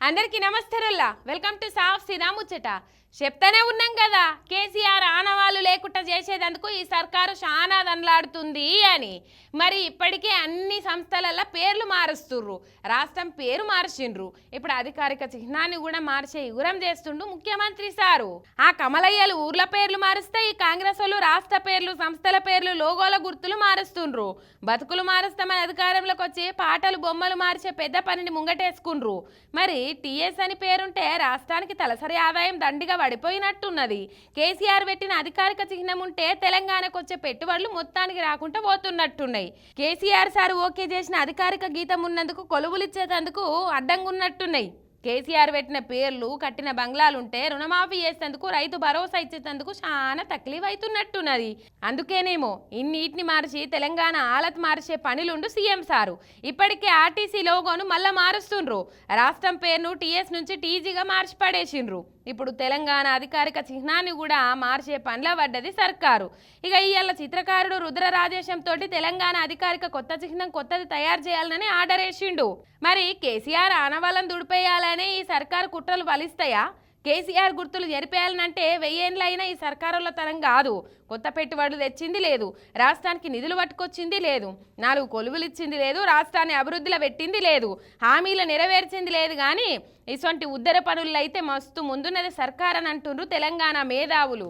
అందరికీ నమస్తరుల్లా welcome to సాఫ్ సినా ముచ్చట. చెప్తానే ఉన్నాం కదా కేసీఆర్ ఆనవా లేకుండా చేసేదందుకు ఈ సర్కారు చాలా దండలాడుతుంది అని. మరి ఇప్పటికే అన్ని సంస్థలల్లో పేర్లు మారుస్తుర్రు. రాష్ట్రం పేరు మార్చిండ్రు. ఇప్పుడు అధికారిక చిహ్నాన్ని కూడా మార్చే యుగురం చేస్తుండు ముఖ్యమంత్రి సారు. ఆ కమలయ్యలు ఊర్ల పేర్లు మారుస్తే ఈ కాంగ్రెస్ వాళ్ళు రాష్ట్ర పేర్లు సంస్థల పేర్లు లోగోల గుర్తులు మారుస్తుండ్రు. బతుకులు మారుస్తామని అధికారంలోకి వచ్చి పాటలు బొమ్మలు మార్చే పెద్ద పనిని ముంగటేసుకుండ్రు. మరి టీఎస్ అని పేరుంటే రాష్ట్రానికి తలసరి ఆదాయం దండిగా పడిపోయినట్టున్నది. కేసీఆర్ పెట్టిన అధికారిక చిహ్నం ఉంటే తెలంగాణకు వచ్చే పెట్టుబడులు మొత్తానికి రాకుండా పోతున్నట్టున్నాయి. కేసీఆర్ సార్ ఓకే చేసిన అధికారిక గీతం ఉన్నందుకు కొలువులు ఇచ్చేందుకు అడ్డంగా ఉన్నట్టున్నాయి కేసీఆర్ పెట్టిన పేర్లు కట్టిన బంగ్లాలుంటే రుణమాఫీ చేసేందుకు రైతు భరోసా ఇచ్చేందుకు చాలా తక్లీఫ్ అవుతున్నట్టున్నది అందుకేనేమో ఇన్నిటిని మార్చి తెలంగాణ ఆలత్ మార్చే పనిలుండు సీఎం సారు. ఇప్పటికే ఆర్టీసీ లోగోను మళ్ళా మారుస్తుండ్రు. రాష్ట్రం పేరును టీఎస్ నుంచి టీజీగా మార్చి పడేసిండ్రు ఇప్పుడు తెలంగాణ అధికారిక చిహ్నాన్ని కూడా మార్చే పనిలో పడ్డది సర్కారు. ఇక ఇవాళ చిత్రకారుడు రుద్ర రాజేశం తోటి తెలంగాణ అధికారిక కొత్త చిహ్నం కొత్తది తయారు చేయాలని ఆర్డర్ వేసిండు. మరి కేసీఆర్ ఆనవాళ్ళని దుడిపేయాలనే ఈ సర్కారు కుట్రలు ఫలిస్తాయా? కేసీఆర్ గుర్తులు జరిపేయాలనంటే వెయ్యేండ్లైనా ఈ సర్కారుల తరం కాదు. కొత్త పెట్టుబడులు తెచ్చింది లేదు. రాష్ట్రానికి నిధులు పట్టుకొచ్చింది లేదు. నాలుగు కొలువులు ఇచ్చింది లేదు. రాష్ట్రాన్ని అభివృద్ధిలో పెట్టింది లేదు. హామీలు నెరవేర్చింది లేదు కానీ ఇటువంటి ఉద్దర పనుల్లో అయితే మస్తు ముందున్నది సర్కార్ అని అంటుండ్రు తెలంగాణ మేధావులు.